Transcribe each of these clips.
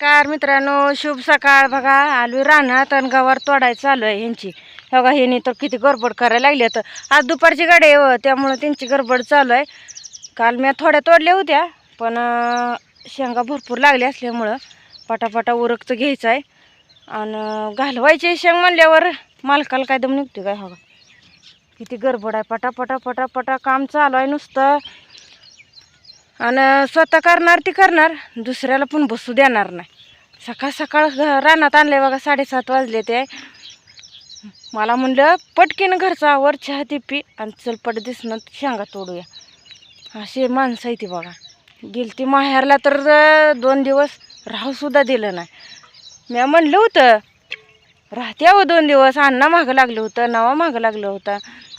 नमस्कार मित्रांनो शुभ सकाळ बघा. आलू रानात आणि गवार तोडायचं चालू आहे ह्यांची. बघा ह्यांनी तर किती गडबड करायला लागली तर आज दुपारची गाडी आहे त्यामुळं त्यांची गडबड चालू आहे. काल मी थोड्या तोडल्या होत्या पण शेंगा भरपूर लागल्या असल्यामुळं पटापटा उरकचं घ्यायचं आहे. आणि घालवायचे शेंग म्हणल्यावर मालकाला काय दम निघते काय? हवा किती गडबड आहे. पटापटा पटापटा काम चालू आहे नुसतं. आणि स्वतः करणार ती करणार दुसऱ्याला पण बसू देणार नाही. सकाळ सकाळ रानात आणले बघा साडेसात वाजले ते. मला म्हणलं पटकीनं घरचा आवर चहा ती पी आणि चलपट दिसणं शेंगा तोडूया. अशी माणसं आहे ती बघा. गेली ती माहेरला तर दोन दिवस राहूसुद्धा दिलं नाही. मी म्हणलं होतं राहते अहो दोन दिवस अण्णा मागं लागलं होतं नावा मागं लागलं होतं.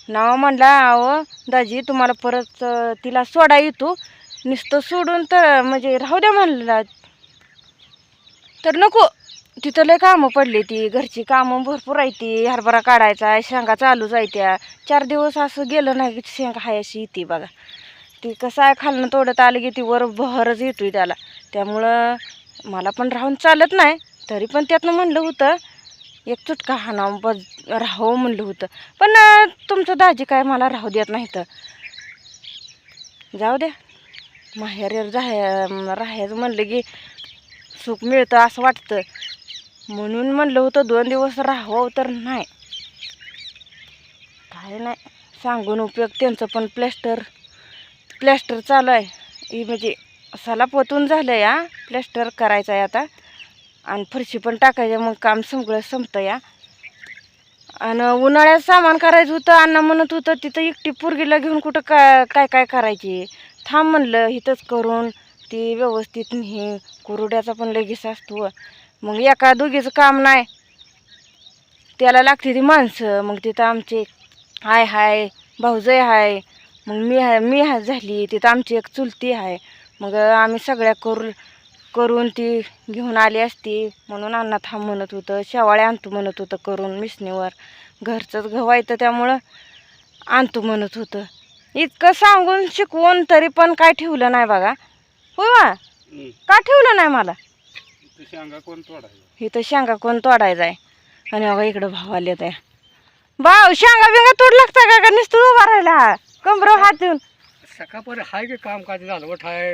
नावा म्हणला अहो दाजी तुम्हाला परत तिला सोडा येतो नुसतं सोडून तर म्हणजे राहू द्या म्हणला तर नको तिथं लय कामं पडली ती घरची कामं भरपूर आहे ती हरभरा काढायचा आहे शेंगा चालूच आहे त्या. चार दिवस असं गेलं नाही की शेंगा हाय अशी येते बघा. ती कसं आहे खालनं तोडत आलं की ती वर बहरच येतोय त्याला. त्यामुळं मला पण राहून चालत नाही तरी पण त्यातनं म्हणलं होतं एक चुटका हाना बज राहावं म्हणलं होतं. पण तुमचं दाजी काय मला राहू देत नाही तर जाऊ द्या. माहेर जाय राहायचं म्हणलं की सुख मिळतं असं वाटतं. म्हणून म्हणलं होतं दोन दिवस राहावं तर नाही. काय नाही सांगून उपयोग त्यांचं पण प्लॅस्टर प्लॅस्टर चालू आहे. ही म्हणजे सला पोतून झालं या प्लॅस्टर करायचं आहे आता. आणि फरशी पण टाकायचं मग काम सगळं संपतं या. आणि उन्हाळ्यात सामान करायचं होतं अण्णा म्हणत होतं तिथं एकटी पुरगीला घेऊन कुठं का काय काय करायची? थांब म्हणलं इथंच करून ती व्यवस्थित हे कुरुड्याचा पण लगेच असतो. मग एका दोघीचं काम नाही. त्याला लागते ती माणसं. मग तिथं आमचे हाय हाय भाऊजय हाय मग मी हाय मी हाय झाली. तिथं आमची एक चुलती आहे मग आम्ही सगळ्या करू करून ती घेऊन आली असती. म्हणून अण्णा थांब म्हणत होतं शेवाळे आणतो म्हणत होतं करून मिसणीवर घरचंच गव्हायचं त्यामुळं आणतो म्हणत होतं. इतकं सांगून शिकवून तरी पण काय ठेवलं नाही बघा. होय वा? का ठेवलं नाही मला? शेंगा कोण तोडायला इथं शेंगा कोण तोडायचा आहे? आणि बघा इकडं भाव आले त्या भाऊ शेंगा बिंगा तोड लागता का का नुसतं उभा राहिला. हा कमरो हात देऊन. सकाळपर्यंत हाय की काम काय झालवट आहे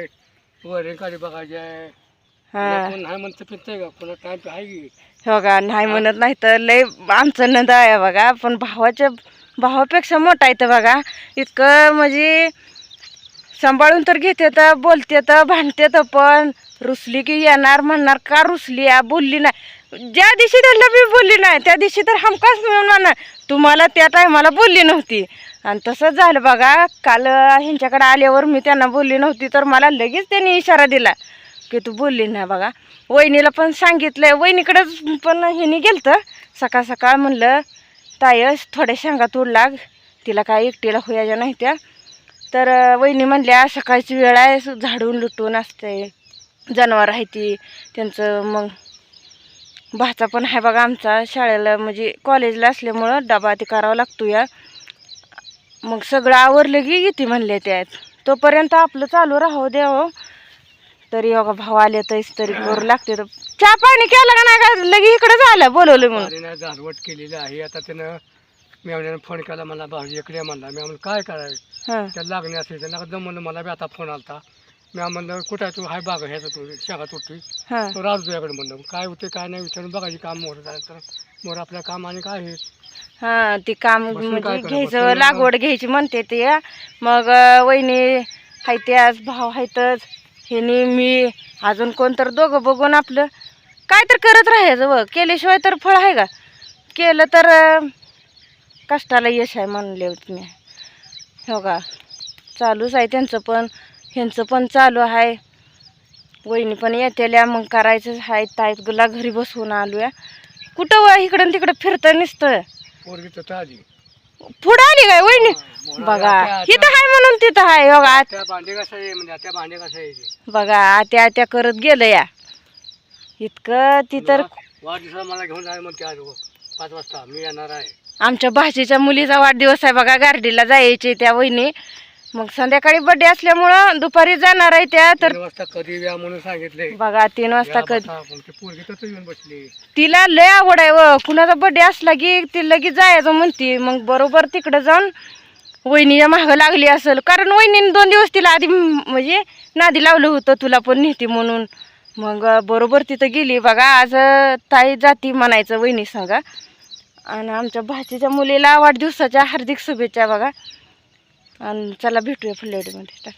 वरे काढी बघायचे हा. नाही म्हणतं पितंय का? पुन्हा टाइम आहे की. हो का? नाही म्हणत नाही तर लय आमचं नंद आहे बघा. पण भावाच्या भावापेक्षा मोठा आहे तर बघा. इतकं म्हणजे सांभाळून तर घेते तर बोलते तर भांडते तर पण रुसली की येणार म्हणणार का रुसली आ बोलली नाही. ज्या दिवशी त्यांना मी बोलली नाही त्या दिवशी तर हमकाच मिळून म्हणणार तुम्हाला त्या टायमाला बोलली नव्हती. आणि तसंच झालं बघा. काल ह्यांच्याकडे आल्यावर मी त्यांना बोलली नव्हती तर मला लगेच त्यांनी इशारा दिला की तू बोलली नाही बघा. वहिनीला पण सांगितलं आहे वहिनीकडंच पण ह्यानी गेलतं. सकाळ सकाळ म्हणलं तायस थोड्या शेंगा तोड लाग. तिला काय एकटीला होयाच्या नाही त्या. तर वहिनी म्हणल्या सकाळची वेळ आहे झाडून लुटून असते. जनावर आहे ती. त्यांचं मग भाचा पण आहे बघा आमचा. शाळेला म्हणजे कॉलेजला असल्यामुळं डबा ते करावा लागतो या. मग सगळं आवरलं की येते म्हणले त्यात. तोपर्यंत आपलं चालू राहू द्यावं हो. तरी बघा भाव आले तरीच तरी करू लागते तर चहा पाणी केलं का नाही का? लगे इकडे झालं बोलवलं म्हणून. झालवट केलेली आहे. आता त्यानं मेवण्यानं फोन केला मला भाऊजी इकडे म्हणला. मी म्हणलं काय करायचं? हां. त्याला लागणे असेल नका म्हणलं मला बी आता फोन आलता. मी म्हणलं कुठं आहे तू? हाय बाग ह्याचा तू शेगा हां. तो राहतो तुझ्याकडे म्हणलं काय होते काय नाही विचारून बघायची काम मोर झालं तर मोर आपल्या काम आणि काय आहे? हां ती काम बसून काय म्हणजे घ्यायचं बसून लागवड घ्यायची म्हणते ते. मग अं, वहिनी हायत्याच भाव हायतच ह्यानी मी अजून कोण तर दोघं बघून आपलं काय तर करत राहायचं व केल्याशिवाय तर फळ आहे का? केलं तर कष्टाला यश आहे म्हणले होते मी. हो का? चालूच आहे त्यांचं पण. ह्यांचं पण चालू आहे. वहिनी पण येतेल्या मग करायचं आहे. ताईत गुला घरी बसवून आलो या कुठं व इकडं तिकडं फिरतं निसतं? पुढं आली काय? वहिनी? बघा इथं आहे म्हणून तिथं आहे बघा. त्या भांडे कसं आहे म्हणजे त्या भांडे कसं आहे ते? बघा आत्या आत्या करत गेलं या. इतकं ती तर वाढदिवसाला मला घेऊन जाय म्हणते आज पाच वाजता. मी येणार आहे. आमच्या भाषेच्या मुलीचा वाढदिवस आहे बघा गार्डीला जायचे त्या वहिनी. मग संध्याकाळी बड्डे असल्यामुळं दुपारी जाणार आहे त्या तर तीन वाजता कधी या म्हणून सांगितले. बघा तीन वाजता कधी. पोरगी येऊन बसली. तिला लय आवड आहे व. कुणाचा बड्डे असला की ती लगेच जायचं म्हणते. मग बरोबर तिकडं जाऊन वहिनीच्या मागं लागली असेल. कारण वहिनीने दोन दिवस तिला आधी म- म्हणजे नादी लावलं होतं तुला पण नेते म्हणून. मग बरोबर तिथं गेली. बघा आज ताई जाती म्हणायचं वहिनी सांगा. आणि आमच्या भाचीच्या मुलीला वाढदिवसाच्या हार्दिक शुभेच्छा बघा. आणि चला भेटूया फुलेडीमध्ये